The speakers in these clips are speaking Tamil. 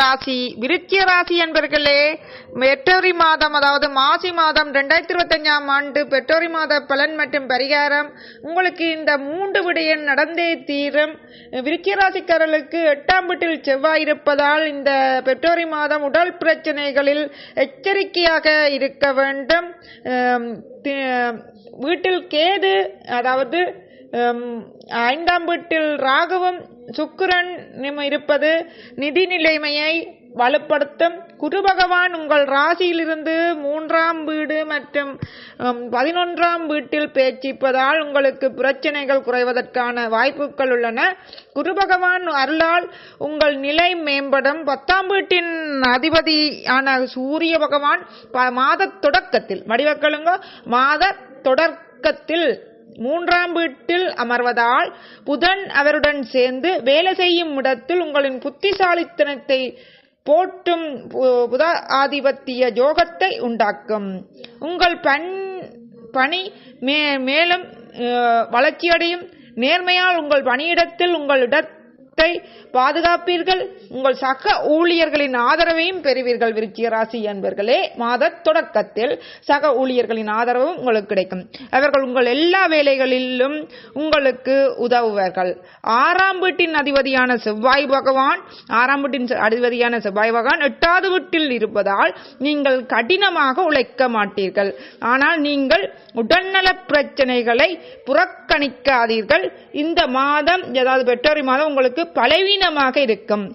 ராசி விருச்சிக ராசி என்பர்களே பெற்றோரி மாதம் அதாவது மாசி மாதம் ரெண்டாயிரத்தி இருபத்தஞ்சாம் ஆண்டு பெற்றோரி மாத பலன் மற்றும் பரிகாரம் உங்களுக்கு இந்த மூன்று விடயம் நடந்தே தீரும். விருச்சிக ராசிக்காரர்களுக்கு எட்டாம் வீட்டில் செவ்வாய் இருப்பதால் இந்த பெற்றோரி மாதம் உடல் பிரச்சனைகளில் எச்சரிக்கையாக இருக்க வேண்டும். வீட்டில் கேது அதாவது ஐந்தாம் வீட்டில் ராகுவும் சுக்கிரன் இருப்பது நிதி நிலைமையை வலுப்படுத்தும். குரு பகவான் உங்கள் ராசியிலிருந்து மூன்றாம் வீடு மற்றும் பதினொன்றாம் வீட்டில் பேச்சிப்பதால் உங்களுக்கு பிரச்சனைகள் குறைவதற்கான வாய்ப்புகள் உள்ளன. குரு பகவான் அருளால் உங்கள் நிலை மேம்படும். பத்தாம் வீட்டின் அதிபதியான சூரிய பகவான் ப- மாத தொடக்கத்தில் வடிவக்களுங்க மாத தொடக்கத்தில் மூன்றாம் வீட்டில் அமர்வதால் புதன் அவருடன் சேர்ந்து வேலை செய்யும் இடத்தில் உங்களின் புத்திசாலித்தனத்தை போட்டும் புத ஆதிபத்திய யோகத்தை உண்டாக்கும். உங்கள் பண் பணி மே மேலும் வளர்ச்சியடையும். நேர்மையால் உங்கள் பணியிடத்தில் உங்கள் இடத்தை பாதுகாப்பீர்கள் உங்கள் சக ஊழியர்களின் ஆதரவையும் பெறுவீர்கள் விருச்சிக ராசி என்பர்களே மாத தொடக்கத்தில் சக ஊழியர்களின் ஆதரவும் உங்களுக்கு கிடைக்கும். அவர்கள் உங்கள் எல்லா வேலைகளிலும் உங்களுக்கு உதவுவார்கள். ஆறாம் வீட்டின் அதிபதியான செவ்வாய் பகவான் ஆறாம் வீட்டின் அதிபதியான செவ்வாய் பகவான் எட்டாவது வீட்டில் இருப்பதால் நீங்கள் கடினமாக உழைக்க மாட்டீர்கள். ஆனால் நீங்கள் உடல்நல பிரச்சனைகளை புறக்கணிக்காதீர்கள். இந்த மாதம் ஏதாவது பெற்றோரி மாதம் உங்களுக்கு பலவீனமாக இருக்கும்.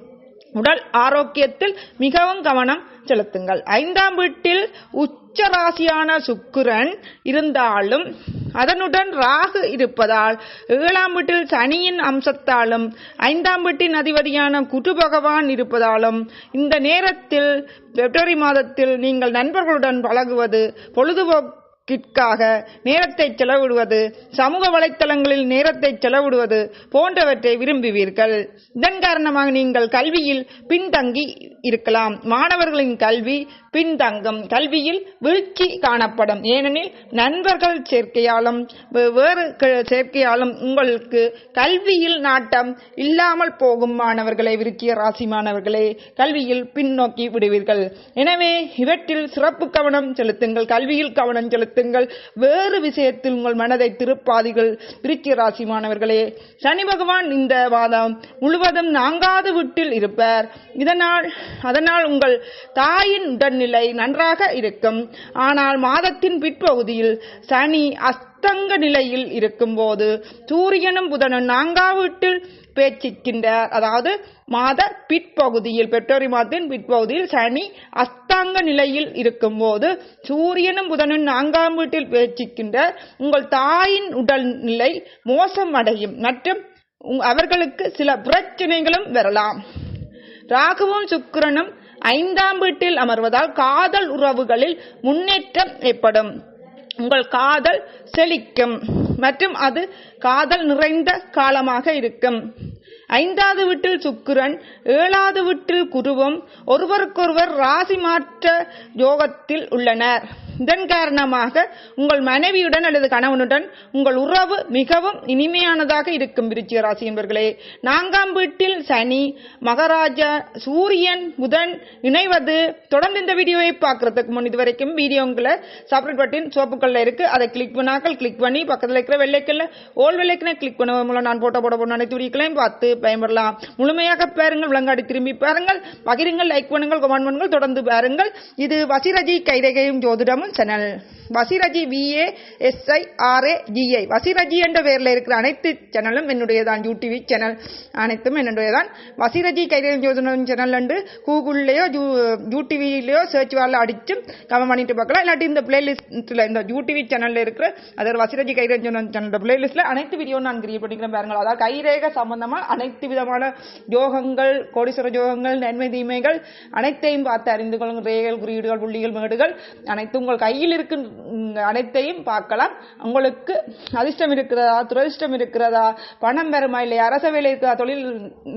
உடல் ஆரோக்கியத்தில் மிகவும் கவனம் செலுத்துங்கள். ஐந்தாம் வீட்டில் உச்ச ராசியான சுக்கிரன் இருந்தாலும் அதனுடன் ராகு இருப்பதால் ஏழாம் வீட்டில் சனியின் அம்சத்தாலும் ஐந்தாம் வீட்டின் அதிபதியான குரு பகவான் இருப்பதாலும் இந்த நேரத்தில் பிப்ரவரி மாதத்தில் நீங்கள் நண்பர்களுடன் பழகுவது பொழுதுபோக்கு கிற்காக நேரத்தை செலவிடுவது சமூக வலைத்தளங்களில் நேரத்தை செலவிடுவது போன்றவற்றை விரும்புவீர்கள். இதன் காரணமாக நீங்கள் கல்வியில் பின்தங்கி இருக்கலாம். மாணவர்களின் கல்வி பின்தங்கும். கல்வியில் வீழ்ச்சி காணப்படும். ஏனெனில் நண்பர்கள் சேர்க்கையாலும் வேறு க- சேர்க்கையாலும் உங்களுக்கு கல்வியில் நாட்டம் இல்லாமல் போகும் மாணவர்களை விருச்சிய ராசி மாணவர்களே கல்வியில் பின்னோக்கி விடுவீர்கள். எனவே இவற்றில் சிறப்பு கவனம் செலுத்துங்கள். கல்வியில் கவனம் செலுத்துங்கள் வேறு விஷயத்தில் உங்கள் மனதை திருப்பாதிகள் விருச்சிக ராசி மாணவர்களே சனி பகவான் இந்த வாதம் முழுவதும் நான்காவது வீட்டில் இருப்பார். இதனால் அதனால் உங்கள் தாயின் உடல்நிலை நன்றாக இருக்கும். ஆனால் மாதத்தின் பிற்பகுதியில் சனி அஸ்த அஸ்தங்க நிலையில் இருக்கும்போது சூரியனும் புதனும் நான்காவது வீட்டில் பேச்சிக்கின்றார். அதாவது மாத பிற்பகுதியில் பெற்றோரி மாதத்தின் பிற்பகுதியில் சனி அஸ்தாங்க நிலையில் இருக்கும்போது சூரியனும் புதனும் நான்காம் வீட்டில் பேச்சிக்கின்றார். உங்கள் தாயின் உடல்நிலை மோசமடையும் மற்றும் அவர்களுக்கு சில பிரச்சனைகளும் வரலாம். ராகுவும் சுக்கிரனும் ஐந்தாம் வீட்டில் அமர்வதால் காதல் உறவுகளில் முன்னேற்றம் ஏற்படும். உங்கள் காதல் செழிக்கும் மற்றும் அது காதல் நிறைந்த காலமாக இருக்கும். ஐந்தாவது வீட்டில் சுக்கிரன் ஏழாவது வீட்டில் குருவும் ஒருவருக்கொருவர் ராசி மாற்ற யோகத்தில் உள்ளனர். இதன் காரணமாக உங்கள் மனைவியுடன் அல்லது கணவனுடன் உங்கள் உறவு மிகவும் இனிமையானதாக இருக்கும் விருச்சிக ராசி என்பர்களே. நான்காம் வீட்டில் சனி மகராஜா சூரியன் புதன் இணைவது. தொடர்ந்து இந்த வீடியோவை பார்க்கறதுக்கு முன் இது வரைக்கும் வீடியோங்களை சப்ரேட் பட்டின் சோப்புக்கல்ல இருக்கு. அதை கிளிக் பண்ணாக்கள் கிளிக் பண்ணி பக்கத்தில் இருக்கிற வெள்ளைக்கல்ல ஓல் வெள்ளைக்கனை கிளிக் பண்ண மூலம் நான் போட்டோ போட போன அனைத்து வீடியோக்களையும் பார்த்து பயன்படலாம். முழுமையாக பாருங்கள் விளங்காடி திரும்பி பாருங்கள். பகிருங்கள் லைக் பண்ணுங்கள் கமெண்ட் பண்ணுங்கள் தொடர்ந்து பாருங்கள். இது வசிரஜி கைரகையும் ஜோதிடமும் channel Vasiraji V A S I R A G I Vasiraji என்ற பெயரில் இருக்கிற அனைத்து சேனலும் என்னுடையதான் யூடிவி சேனல் அனைத்தும் என்னுடையதான். வசிரஜி கைரேகம் ஜோதனம் சேனல் என்று கூகுள்லேயோ யூ யூடிவிலேயோ சர்ச் வாரில் அடிச்சும் கவனம் பண்ணிட்டு பார்க்கலாம். இல்லாட்டி இந்த பிளேலிஸ்ட்டில் இந்த யூடிவி சேனலில் இருக்கிற அதாவது வசிரஜி கைரேகம் ஜோதனம் சேனலோட பிளேலிஸ்ட்டில் அனைத்து வீடியோ நான் கிரியேட் பண்ணிக்கிறேன் பாருங்கள். அதாவது கைரேக சம்பந்தமாக அனைத்து விதமான யோகங்கள் கோடீஸ்வர யோகங்கள் நன்மை தீமைகள் அனைத்தையும் பார்த்து அறிந்து கொள்ளுங்கள். ரேகல் குறியீடுகள் புள்ளிகள் மேடுகள் அனைத்தும் உங்கள் கையில் இருக்கும் அனைத்தையும் பார்க்கலாம். உங்களுக்கு அதிர்ஷ்டம் இருக்கிறதா? துரதிர்ஷ்டம் இருக்கிறதா? பணம் வருமா இல்லையா? அரச வேலை இருக்கிறதா தொழில்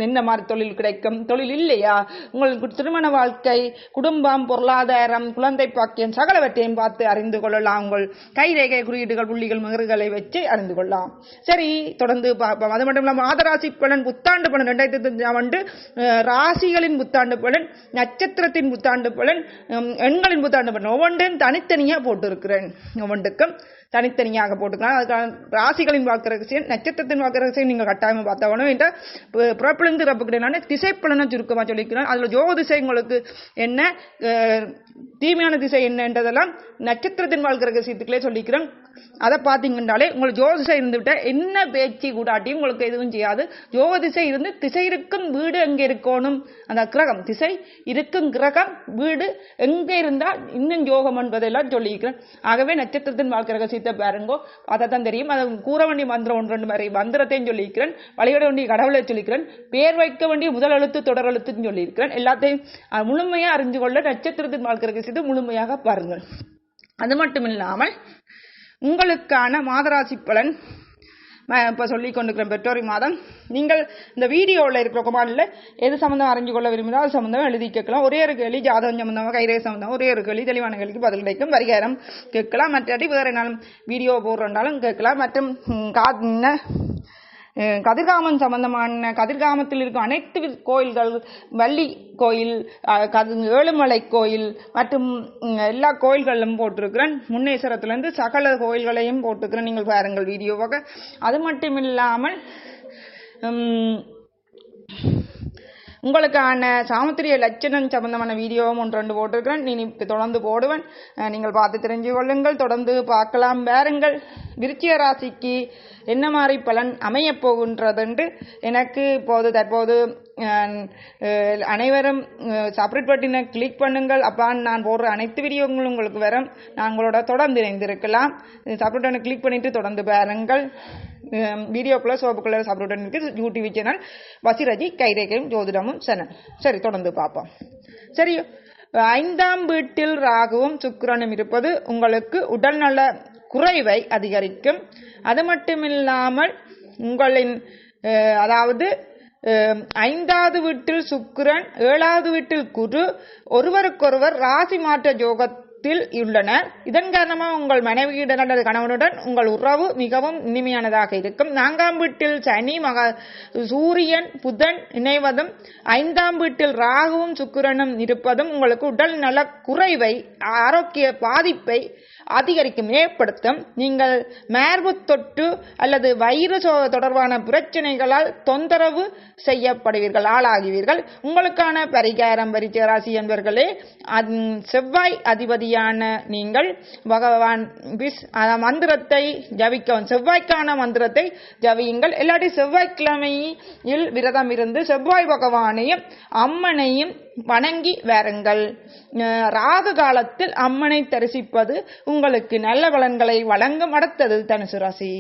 என்ன மாதிரி தொழில் கிடைக்கும்? தொழில் இல்லையா? உங்களுக்கு திருமண வாழ்க்கை குடும்பம் பொருளாதாரம் குழந்தை பாக்கியம் சகலவற்றையும் பார்த்து அறிந்து கொள்ளலாம். உங்கள் கைரேகை குறியீடுகள் புள்ளிகள் மகர்களை வச்சு அறிந்து கொள்ளலாம். சரி தொடர்ந்து பார்ப்போம் அது மட்டும் இல்லாமல் மாதராசி பலன் புத்தாண்டு பலன் ரெண்டாயிரத்தி அஞ்சாம் ஆண்டு ராசிகளின் புத்தாண்டு பலன் நட்சத்திரத்தின் புத்தாண்டு பலன் எண்களின் புத்தாண்டு பலன் ஒவ்வொன்றையும் தனித்தனியாக போட்டிருக்கிறேன். ஒவ்வொன்றுக்கும் தனித்தனியாக போட்டுக்கலாம். அதுக்கான ராசிகளின் வாக்கு ரகசியம் நட்சத்திரத்தின் வாக்கு ரகசியம் நீங்கள் கட்டாயமாக பார்த்தாவணும் என்ற புறப்பிலிருந்து பிறப்பிலிருந்து கிடையாது திசைப்பலனை சுருக்கமாக சொல்லிக்கிறேன். அதில் யோக திசை உங்களுக்கு என்ன தீமையான திசை என்னன்றதெல்லாம் நட்சத்திரத்தின் வாழ்கிற ரகசியத்துக்களே சொல்லிக்கிறோம். அதை பார்த்தீங்கன்னாலே உங்களுக்கு ஜோதிசை இருந்துவிட்டால் என்ன பேச்சு கூடாட்டியும் உங்களுக்கு எதுவும் செய்யாது. ஜோதிசை இருந்து திசை இருக்கும் வீடு எங்கே இருக்கணும்? அந்த கிரகம் திசை இருக்கும் கிரகம் வீடு எங்கே இருந்தால் இன்னும் யோகம் என்பதெல்லாம் சொல்லிக்கிறேன் ஆகவே நட்சத்திரத்தின் வாழ்கிற ரகசியத்தை பாருங்கோ. அதை தான் தெரியும். அதை கூற வேண்டிய மந்திரம் ஒன்று ரெண்டு மாதிரி மந்திரத்தையும் சொல்லியிருக்கிறேன் வழிபட வேண்டிய கடவுளை சொல்லிக்கிறேன். பேர் வைக்க வேண்டிய முதல் எழுத்து தொடர் எழுத்துன்னு சொல்லியிருக்கிறேன். எல்லாத்தையும் முழுமையாக அறிஞ்சு கொள்ள நட்சத்திரத்தின் வாழ்க்கை ரகசியத்தை முழுமையாக பாருங்கள். அது மட்டும் இல்லாமல் உங்களுக்கான மாதராசி பலன் இப்போ சொல்லி கொண்டிருக்கிறேன் பெற்றோரி மாதம் நீங்கள் இந்த வீடியோவில் இருக்கிற குமாரில் எது சம்மந்தம் அறிஞ்சு கொள்ள விரும்பினால் அது சம்மந்தம் எழுதி கேட்கலாம். ஒரே ஒரு கேள்வி ஜாதகம் சம்மந்தமாக கைரே சம்மந்தம் ஒரே ஒரு கேள்வி தெளிவான கேள்விக்கு பதில் கிடைக்கும் பரிகாரம் கேட்கலாம். மற்றாட்டி வேறு நாளும் வீடியோ போடுறனாலும் கேட்கலாம். மற்றும் கா கதிர்காமன் கதிர்காமம் சம்பந்தமான கதிர்காமத்தில் இருக்கும் அனைத்து கோயில்கள் வள்ளி கோயில் கது ஏழுமலை கோயில் மற்றும் எல்லா கோயில்களிலும் போட்டிருக்கிறேன். முன்னேஸ்வரத்துலேருந்து சகல கோயில்களையும் போட்டிருக்கிறேன். நீங்கள் பாருங்கள் வீடியோவாக. அது மட்டும் இல்லாமல் உங்களுக்கான சாமுத்திரிய லட்சணம் சம்பந்தமான வீடியோவும் ஒன்று ரெண்டு போட்டிருக்கிறேன். நீ இப்போ தொடர்ந்து போடுவேன். நீங்கள் பார்த்து தெரிஞ்சு கொள்ளுங்கள். தொடர்ந்து பார்க்கலாம். பாருங்கள் விருச்சிக ராசிக்கு என்ன மாதிரி பலன் அமையப் போகின்றதுண்டு எனக்கு இப்போது தற்போது அனைவரும் சப்ரேட் பட்டினை கிளிக் பண்ணுங்கள். அப்பான் நான் போடுற அனைத்து வீடியோங்களும் உங்களுக்கு வரும். நான் உங்களோட தொடர்ந்து இணைந்திருக்கலாம். சப்ரேட் பட்டனை கிளிக் பண்ணிவிட்டு தொடர்ந்து பாருங்கள். வீடியோக்குள்ள சோப்புக்குள்ள சப்ரேட் இருக்கு யூடியூப் சேனல் வசிரஜி கைரேகையும் ஜோதிடமும் சேனல் சரி தொடர்ந்து பார்ப்போம் சரி ஐந்தாம் வீட்டில் ராகுவும் சுக்கிரனும் இருப்பது உங்களுக்கு உடல்நல குறைவை அதிகரிக்கும் அது மட்டுமில்லாமல் உங்களின் அதாவது ஐந்தாவது வீட்டில் சுக்கிரன் ஏழாவது வீட்டில் குரு ஒருவருக்கொருவர் ராசி மாற்ற யோகத்தில் உள்ளனர். இதன் காரணமாக உங்கள் மனைவியுடன் அல்லது கணவனுடன் உங்கள் உறவு மிகவும் இனிமையானதாக இருக்கும். நான்காம் வீட்டில் சனி மக சூரியன் புதன் இணைவதும் ஐந்தாம் வீட்டில் ராகுவும் சுக்கிரனும் இருப்பதும் உங்களுக்கு உடல் நல குறைவை ஆரோக்கிய பாதிப்பை அதிகரிக்கும். ஏற்படுத்தும் நீங்கள் மார்பு தொட்டு அல்லது வயிறு தொடர்பான பிரச்சனைகளால் தொந்தரவு செய்யப்படுவீர்கள் ஆளாகுவீர்கள். உங்களுக்கான பரிகாரம் பரிச்சய ராசி என்பவர்களே செவ்வாய் அதிபதியான நீங்கள் பகவான் பிஸ் மந்திரத்தை ஜபிக்கவும். செவ்வாய்க்கான மந்திரத்தை ஜபியுங்கள். இல்லாட்டி செவ்வாய்க்கிழமையில் விரதம் இருந்து செவ்வாய் பகவானையும் அம்மனையும் வணங்கி வாருங்கள். ராகு காலத்தில் அம்மனை தரிசிப்பது உங்களுக்கு நல்ல பலன்களை வழங்க மடத்தது தனுசு ராசி.